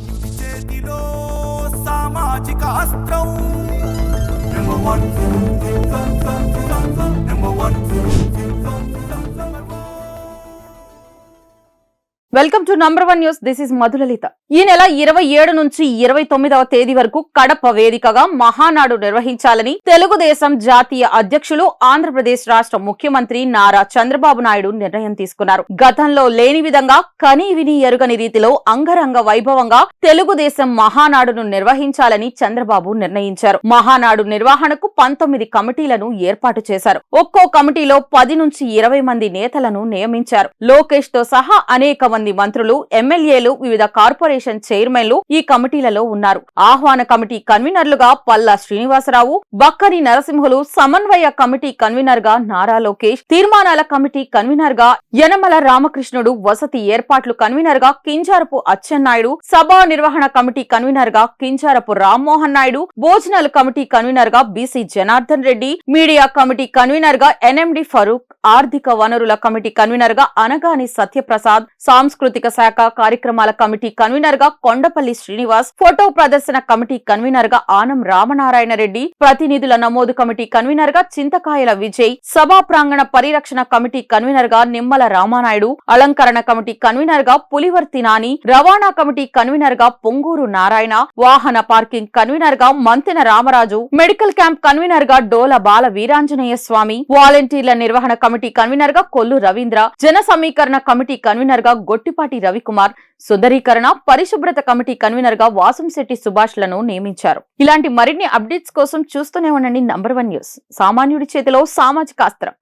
సామాన్యుడి చేతిలో సామాజిక అస్త్రం Number one. Number welcome to number one news. This is Madhulalitha. ఈ నెల ఇరవై ఏడు నుంచి ఇరవై తొమ్మిదవ తేదీ వరకు కడప వేదికగా మహానాడు నిర్వహించాలని తెలుగుదేశం జాతీయ అధ్యక్షులు ఆంధ్రప్రదేశ్ రాష్ట్ర ముఖ్యమంత్రి నారా చంద్రబాబు నాయుడు నిర్ణయం తీసుకున్నారు. గతంలో లేని విధంగా కని విని ఎరుగని రీతిలో అంగరంగ వైభవంగా తెలుగుదేశం మహానాడును నిర్వహించాలని చంద్రబాబు నిర్ణయించారు. మహానాడు నిర్వహణకు పంతొమ్మిది కమిటీలను ఏర్పాటు చేశారు. ఒక్కో కమిటీలో పది నుంచి ఇరవై మంది నేతలను నియమించారు. లోకేష్తో సహా అనేక మంది మంత్రులు ఎమ్మెల్యేలు వివిధ కార్పొరేషన్ చైర్మన్లు ఈ కమిటీలలో ఉన్నారు. ఆహ్వాన కమిటీ కన్వీనర్లుగా పల్లా శ్రీనివాసరావు బక్కని నరసింహులు సమన్వయ కమిటీ కన్వీనర్గా నారా లోకేష్ తీర్మానాల కమిటీ కన్వీనర్గా యనమల రామకృష్ణుడు వసతి ఏర్పాట్లు కన్వీనర్గా కింజారపు అచ్చెన్నాయుడు సభా నిర్వహణ కమిటీ కన్వీనర్గా కింజారపు రామ్మోహన్ నాయుడు భోజనాల కమిటీ కన్వీనర్గా BC Janardhan Reddy media committee కన్వీనర్గా ఎన్ఎండి ఫరూక్ ఆర్థిక వనరుల కమిటీ కన్వీనర్గా అనగాని సత్యప్రసాద్ సాంస్కృతిక శాఖ కార్యక్రమాల కమిటీ కన్వీనర్గా కొండపల్లి శ్రీనివాస్ ఫోటో ప్రదర్శన కమిటీ కన్వీనర్గా ఆనం రామనారాయణ రెడ్డి ప్రతినిధుల నమోదు కమిటీ కన్వీనర్గా చింతకాయల విజయ్ సభా ప్రాంగణ పరిరక్షణ కమిటీ కన్వీనర్గా నిమ్మల రామానాయుడు అలంకరణ కమిటీ కన్వీనర్గా పులివర్తి నాని రవాణా కమిటీ కన్వీనర్గా పొంగూరు నారాయణ వాహన పార్కింగ్ కన్వీనర్గా మంతెన రామరాజు మెడికల్ క్యాంప్ కన్వీనర్గా డోల బాల వీరాంజనేయ స్వామి వాలంటీర్ల నిర్వహణ కమిటీ కన్వీనర్గా కొల్లు రవీంద్ర జన సమీకరణ కమిటీ కన్వీనర్గా గొట్టిపాటి రవికుమార్ సుందరీకరణ పరిశుభ్రత కమిటీ కన్వీనర్గా వాసంశెట్టి సుభాష్లను నియమించారు. ఇలాంటి మరిన్ని అప్డేట్స్ కోసం చూస్తూనే ఉండండి నంబర్ వన్ న్యూస్. సామాన్యుడి చేతిలో సామాజిక అస్త్రం.